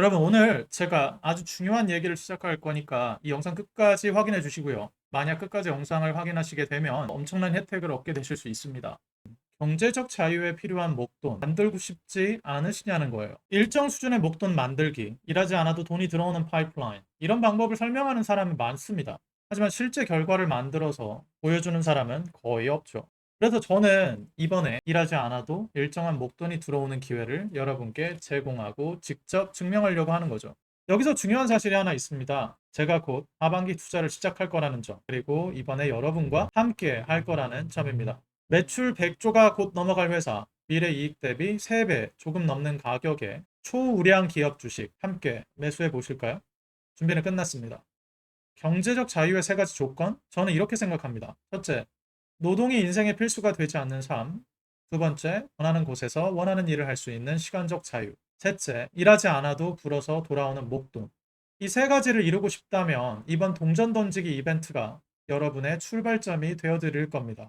여러분 오늘 제가 아주 중요한 얘기를 시작할 거니까 이 영상 끝까지 확인해 주시고요. 만약 끝까지 영상을 확인하시게 되면 엄청난 혜택을 얻게 되실 수 있습니다. 경제적 자유에 필요한 목돈 만들고 싶지 않으시냐는 거예요. 일정 수준의 목돈 만들기, 일하지 않아도 돈이 들어오는 파이프라인 이런 방법을 설명하는 사람이 많습니다. 하지만 실제 결과를 만들어서 보여주는 사람은 거의 없죠. 그래서 저는 이번에 일하지 않아도 일정한 목돈이 들어오는 기회를 여러분께 제공하고 직접 증명하려고 하는 거죠. 여기서 중요한 사실이 하나 있습니다. 제가 곧 하반기 투자를 시작할 거라는 점, 그리고 이번에 여러분과 함께 할 거라는 점입니다. 매출 100조가 곧 넘어갈 회사, 미래 이익 대비 3배 조금 넘는 가격에 초우량 기업 주식 함께 매수해 보실까요? 준비는 끝났습니다. 경제적 자유의 세 가지 조건? 저는 이렇게 생각합니다. 첫째, 노동이 인생의 필수가 되지 않는 삶. 두 번째, 원하는 곳에서 원하는 일을 할 수 있는 시간적 자유. 셋째, 일하지 않아도 불어서 돌아오는 목돈. 이 세 가지를 이루고 싶다면 이번 동전 던지기 이벤트가 여러분의 출발점이 되어드릴 겁니다.